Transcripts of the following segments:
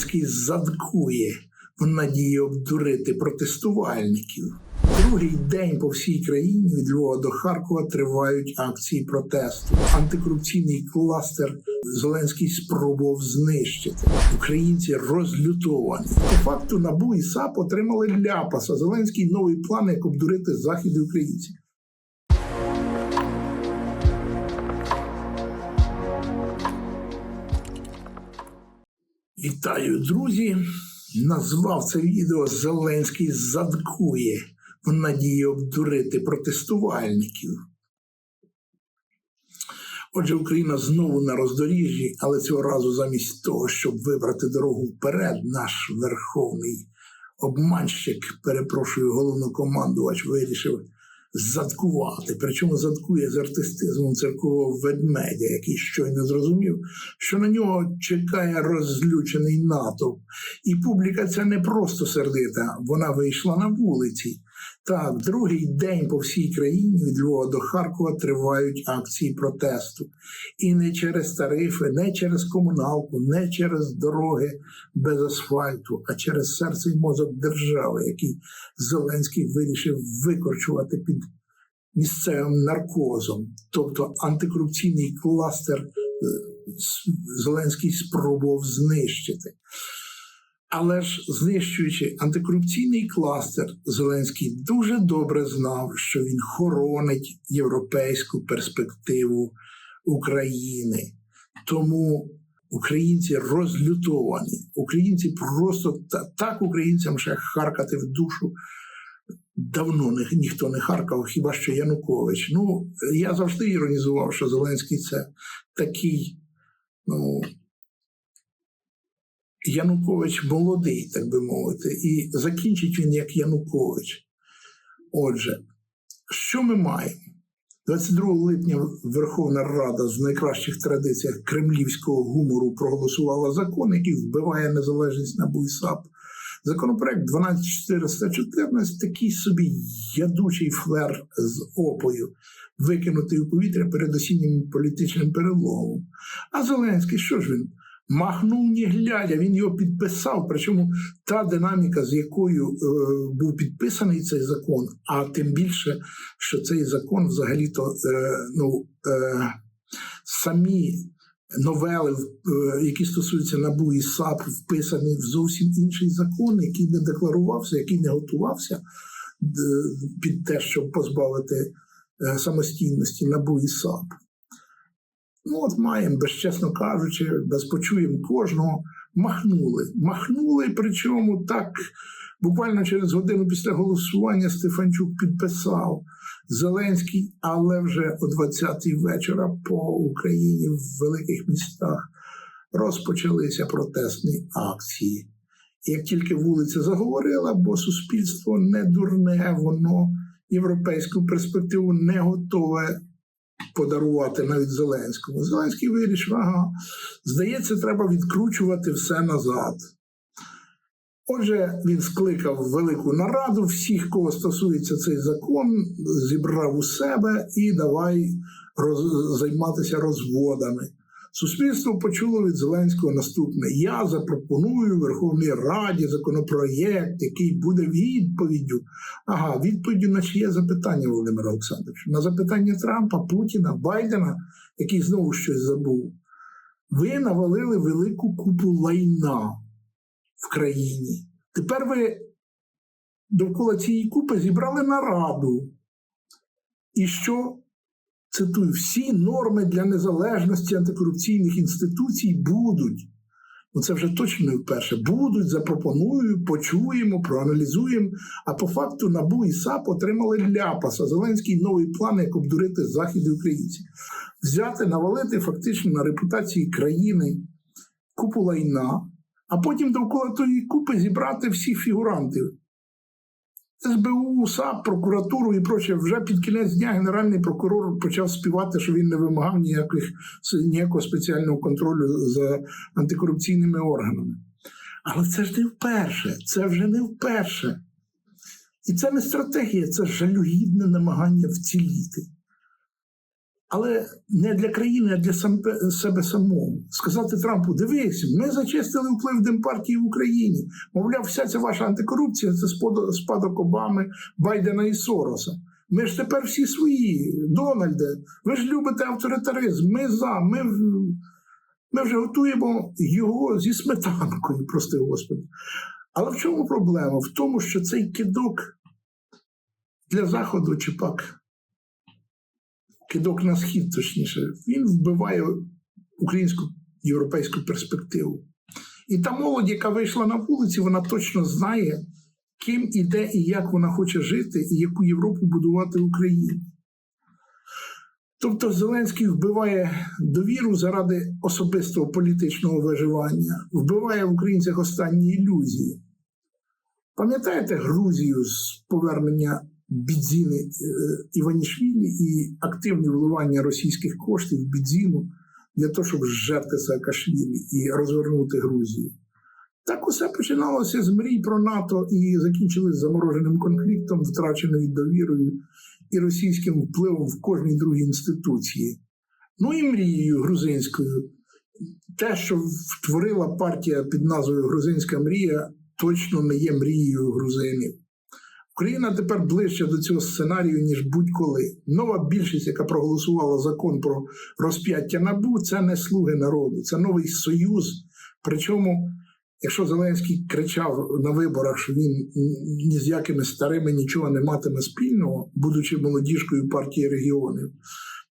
Зеленський задкує в надії обдурити протестувальників. Другий день по всій країні від Львова до Харкова тривають акції протесту. Антикорупційний кластер Зеленський спробував знищити. Українці розлютовані. По факту НАБУ і САП отримали ляпаса. Зеленський новий план, як обдурити захід українців. Вітаю, друзі! Назвав це відео Зеленський задкує в надії обдурити протестувальників. Отже, Україна знову на роздоріжжі, але цього разу замість того, щоб вибрати дорогу вперед, наш верховний обманщик, перепрошую, головнокомандувач, вирішив задкувати. Причому задкує з артистизмом церкового ведмедя, який щойно зрозумів, що на нього чекає розлючений натовп. І публіка ця не просто сердита, вона вийшла на вулиці. Так, другий день по всій країні від Львова до Харкова тривають акції протесту. І не через тарифи, не через комуналку, не через дороги без асфальту, а через серце і мозок держави, який Зеленський вирішив викорчувати під місцевим наркозом. Тобто антикорупційний кластер е, Зеленський спробував знищити. Але ж знищуючи антикорупційний кластер, Зеленський дуже добре знав, що він хоронить європейську перспективу України. Тому українці розлютовані. Українці просто так українцям ще харкати в душу. Давно ні, ніхто не харкав, хіба що Янукович. Ну, я завжди іронізував, що Зеленський це такий, ну, Янукович молодий, так би мовити, і закінчить він як Янукович. Отже, що ми маємо? 22 липня Верховна Рада з найкращих традиціях кремлівського гумору проголосувала закон, який вбиває незалежність на САП. Законопроект 12414 такий собі ядучий флер з опою, викинутий у повітря перед осіннім політичним переломом. А Зеленський, що ж він? Махнув не глядя, він його підписав. Причому та динаміка, з якою е, був підписаний цей закон, а тим більше, що цей закон взагалі-то е, ну, е, самі новели, е, які стосуються НАБУ і САП, вписані в зовсім інший закон, який не декларувався, який не готувався е, під те, щоб позбавити е, самостійності НАБУ і САП. Ну, от маємо, безчесно кажучи, безпочуємо кожного, махнули. Махнули, причому так буквально через годину після голосування Стефанчук підписав Зеленський, але вже о 20-й вечора по Україні в великих містах розпочалися протестні акції. Як тільки вулиця заговорила, бо суспільство не дурне, воно європейську перспективу не готове подарувати навіть Зеленському. Зеленський вирішив, ага, здається, треба відкручувати все назад. Отже, він скликав велику нараду всіх, кого стосується цей закон, зібрав у себе і давай роз... займатися розводами. Суспільство почуло від Зеленського наступне: я запропоную Верховній Раді законопроєкт, який буде відповіддю. Ага, відповіддю на чиє запитання, Володимир Олександрович? На запитання Трампа, Путіна, Байдена, який знову щось забув. Ви навалили велику купу лайна в країні. Тепер ви довкола цієї купи зібрали нараду. І що? Цитую, всі норми для незалежності антикорупційних інституцій будуть. Ну це вже точно не вперше. Будуть, запропоную, почуємо, проаналізуємо. А по факту НАБУ і САП отримали ляпаса. Зеленський новий план, як обдурити захід українців. Взяти, навалити фактично на репутації країни купу лайна, а потім довкола тої купи зібрати всіх фігурантів. СБУ, САП, прокуратуру і проче, вже під кінець дня генеральний прокурор почав співати, що він не вимагав ніяких ніякого спеціального контролю за антикорупційними органами. Але це ж не вперше, це вже не вперше. І це не стратегія, це жалюгідне намагання вціліти. Але не для країни, а для себе самого. Сказати Трампу: дивись, ми зачистили вплив Демпартії в Україні. Мовляв, вся ця ваша антикорупція це спадок Обами, Байдена і Сороса. Ми ж тепер всі свої. Дональде, ви ж любите авторитаризм. Ми за. Ми, ми вже готуємо його зі сметанкою, прости Господи. Але в чому проблема? В тому, що цей кидок для Заходу чи пак кидок на схід, точніше, він вбиває українську європейську перспективу. І та молодь, яка вийшла на вулиці, вона точно знає, ким і де і як вона хоче жити, і яку Європу будувати Україні. Тобто Зеленський вбиває довіру заради особистого політичного виживання, вбиває в українцях останні ілюзії. Пам'ятаєте Грузію з повернення Бідзіни е, Іванішвілі і активне вливання російських коштів в Бідзіну для того, щоб зжерти Саакашвілі і розвернути Грузію? Так усе починалося з мрій про НАТО і закінчилось замороженим конфліктом, втраченою довірою і російським впливом в кожній другій інституції. Ну і мрією грузинською. Те, що втворила партія під назвою Грузинська мрія, точно не є мрією грузинів. Україна тепер ближче до цього сценарію, ніж будь-коли. Нова більшість, яка проголосувала закон про розп'яття набу, це не слуги народу, це новий союз. Причому, якщо Зеленський кричав на виборах, що він ні з якими старими нічого не матиме спільного, будучи молодіжкою партії регіонів,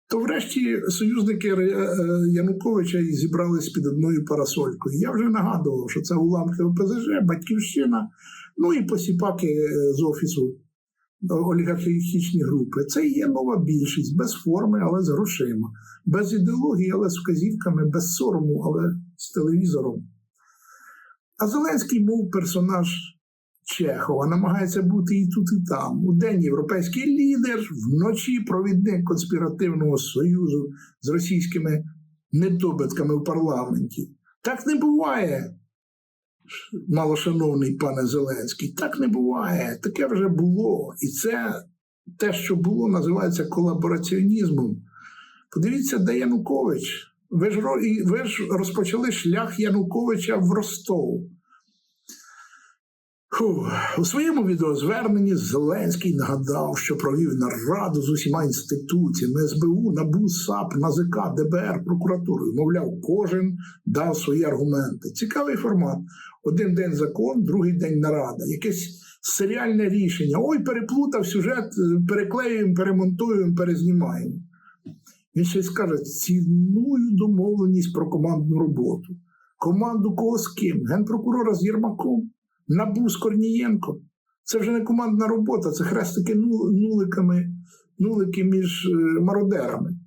то врешті союзники е, Януковича і зібрались під одною парасолькою. Я вже нагадував, що це уламки ОПЗЖ, батьківщина, ну і посіпаки е, з офісу е, олігархічні групи. Це є нова більшість без форми, але з грошима, без ідеології, але з вказівками, без сорому, але з телевізором. А Зеленський, мов персонаж Чехова, намагається бути і тут, і там. У день європейський лідер, вночі провідник конспіративного союзу з російськими недобитками в парламенті. Так не буває, малошановний пане Зеленський. Так не буває. Таке вже було. І це те, що було, називається колабораціонізмом. Подивіться, де Янукович. Ви ж, ви ж розпочали шлях Януковича в Ростов. У своєму відеозверненні Зеленський нагадав, що провів нараду з усіма інституціями СБУ, НАБУ, САП, НАЗК, ДБР, прокуратурою. Мовляв, кожен дав свої аргументи. Цікавий формат. Один день закон, другий день нарада. Якесь серіальне рішення. Ой, переплутав сюжет, переклеюємо, перемонтуємо, перезнімаємо. Він ще й скаже: ціную домовленість про командну роботу. Команду кого з ким? Генпрокурора з Єрмаком, Набу з Корнієнко. Це вже не командна робота, це хрестики ну- нуликами, нулики між е, мародерами.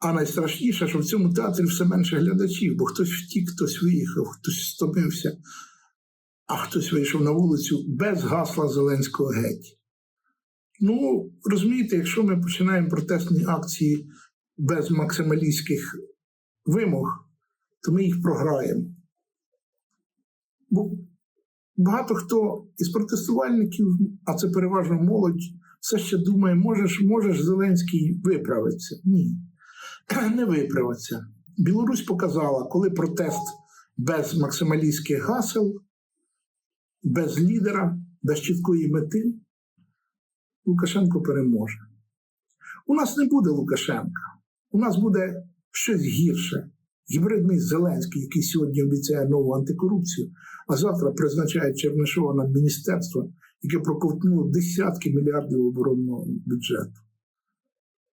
А найстрашніше, що в цьому театрі все менше глядачів, бо хтось втік, хтось виїхав, хтось стомився, а хтось вийшов на вулицю без гасла Зеленського геть. Ну, розумієте, якщо ми починаємо протестні акції без максималістських вимог, то ми їх програємо. Бо багато хто із протестувальників, а це переважно молодь, все ще думає, можеш, можеш Зеленський виправитися. Ні, не виправиться. Білорусь показала, коли протест без максималістських гасел, без лідера, без чіткої мети, Лукашенко переможе. У нас не буде Лукашенка. У нас буде щось гірше. Гібридний Зеленський, який сьогодні обіцяє нову антикорупцію, а завтра призначає Чернишова на міністерство, яке проковтнуло десятки мільярдів оборонного бюджету.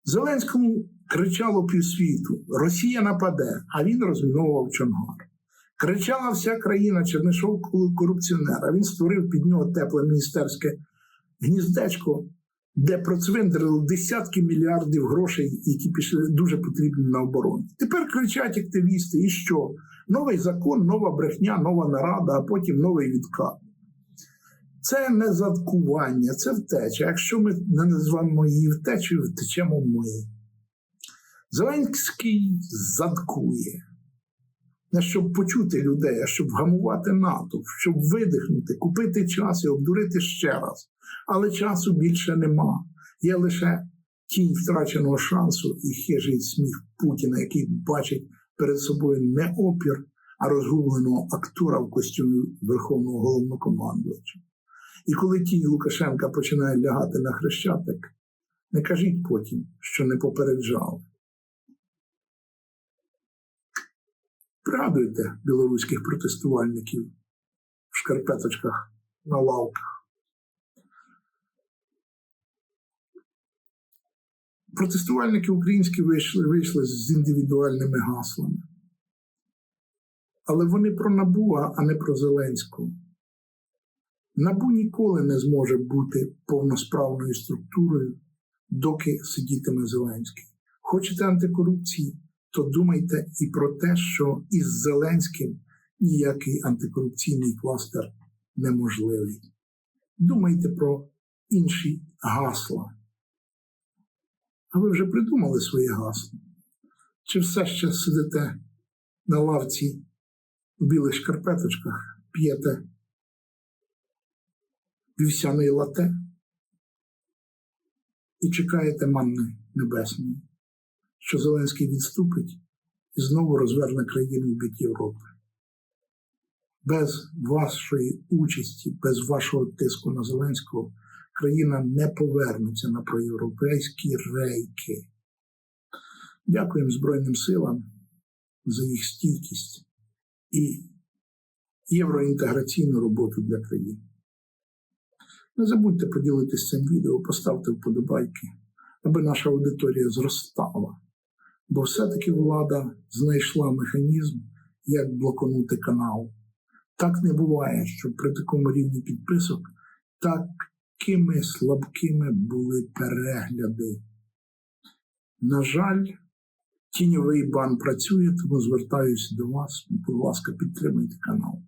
Зеленському кричало півсвіту: Росія нападе, а він розміновував Чонгар. Кричала вся країна Чернишов корупціонер, а він створив під нього тепле міністерське гніздечко, де процвиндрили десятки мільярдів грошей, які пішли дуже потрібні на оборону. Тепер кричать активісти: і що? Новий закон, нова брехня, нова нарада, а потім новий відкат. Це не заткування, це втеча. Якщо ми не назвемо її втечею, втечемо ми. Зеленський заткує. Не щоб почути людей, а щоб вгамувати натовп, щоб видихнути, купити час і обдурити ще раз. Але часу більше нема. Є лише тінь втраченого шансу і хижий сміх Путіна, який бачить перед собою не опір, а розгубленого актора в костюмі Верховного головнокомандувача. І коли тінь Лукашенка починає лягати на хрещатик, не кажіть потім, що не попереджав. Пригадуйте білоруських протестувальників в шкарпеточках на лавках. Протестувальники українські вийшли, вийшли з індивідуальними гаслами. Але вони про Набу, а не про Зеленського. Набу ніколи не зможе бути повносправною структурою, доки сидітиме Зеленський. Хочете антикорупції, то думайте і про те, що із Зеленським ніякий антикорупційний кластер неможливий. Думайте про інші гасла. А ви вже придумали своє гасло? Чи все ще сидите на лавці в білих шкарпеточках, п'єте вівсяної лате і чекаєте манни небесної, що Зеленський відступить і знову розверне країну в бік Європи? Без вашої участі, без вашого тиску на Зеленського країна не повернеться на проєвропейські рейки. Дякуємо Збройним силам за їх стійкість і євроінтеграційну роботу для країни. Не забудьте поділитися цим відео, поставте вподобайки, аби наша аудиторія зростала. Бо все-таки влада знайшла механізм, як блоконути канал. Так не буває, що при такому рівні підписок такими слабкими були перегляди. На жаль, тіньовий бан працює, тому звертаюся до вас. Будь ласка, підтримайте канал.